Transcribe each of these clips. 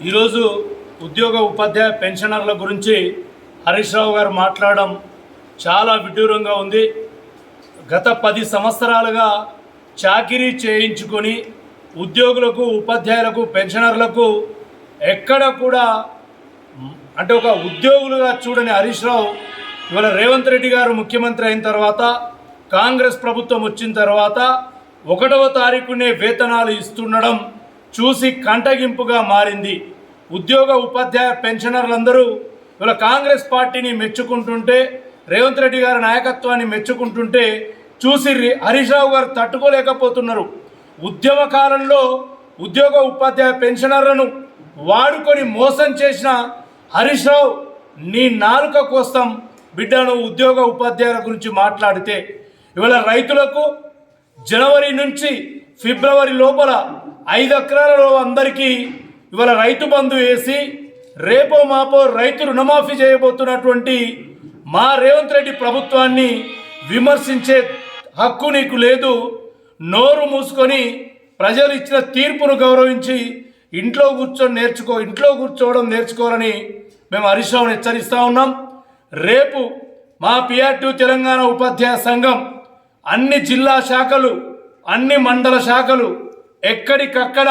ఈరోజు ఉద్యోగ ఉపాధ్యాయ పెన్షనర్ల గురించి హరీష్ రావు గారు మాట్లాడడం చాలా విడ్డూరంగా ఉంది. గత పది సంవత్సరాలుగా చాకిరీ చేయించుకొని ఉద్యోగులకు ఉపాధ్యాయులకు పెన్షనర్లకు ఎక్కడ కూడా అంటే ఒక ఉద్యోగులుగా చూడని హరీష్ రావు ఇవాళ రేవంత్ రెడ్డి గారు ముఖ్యమంత్రి అయిన తర్వాత కాంగ్రెస్ ప్రభుత్వం వచ్చిన తర్వాత ఒకటవ తారీఖునే వేతనాలు ఇస్తుండడం చూసి కంటగింపుగా మారింది. ఉద్యోగ ఉపాధ్యాయ పెన్షనర్లందరూ ఇవాళ కాంగ్రెస్ పార్టీని మెచ్చుకుంటుంటే రేవంత్ రెడ్డి గారి నాయకత్వాన్ని మెచ్చుకుంటుంటే చూసి హరీష్ రావు గారు తట్టుకోలేకపోతున్నారు. ఉద్యమ కాలంలో ఉద్యోగ ఉపాధ్యాయ పెన్షనర్లను వాడుకొని మోసం చేసిన హరీష్ రావు నీ నాలుక కోసం బిడ్డను ఉద్యోగ ఉపాధ్యాయుల గురించి మాట్లాడితే. ఇవాళ రైతులకు జనవరి నుంచి ఫిబ్రవరి లోపల ఐదు ఎకరాలలో అందరికీ ఇవాళ రైతు బంధు వేసి రేపో మాపో రైతు రుణమాఫీ చేయబోతున్నటువంటి మా రేవంత్ రెడ్డి ప్రభుత్వాన్ని విమర్శించే హక్కు నీకు లేదు. నోరు మూసుకొని ప్రజలు ఇచ్చిన తీర్పును గౌరవించి ఇంట్లో కూర్చొని నేర్చుకో ఇంట్లో కూర్చోవడం నేర్చుకోవాలని మేము హరీష్ హెచ్చరిస్తూ ఉన్నాం. రేపు మా పిఆర్టీ తెలంగాణ ఉపాధ్యాయ సంఘం అన్ని జిల్లా శాఖలు అన్ని మండల శాఖలు ఎక్కడికక్కడ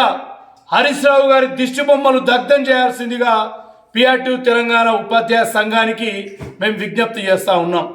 హరీశ్రావు గారి దిష్టి బొమ్మలు దగ్ధం చేయాల్సిందిగా పిఆర్టీ తెలంగాణ ఉపాధ్యాయ సంఘానికి మేము విజ్ఞప్తి చేస్తూ ఉన్నాం.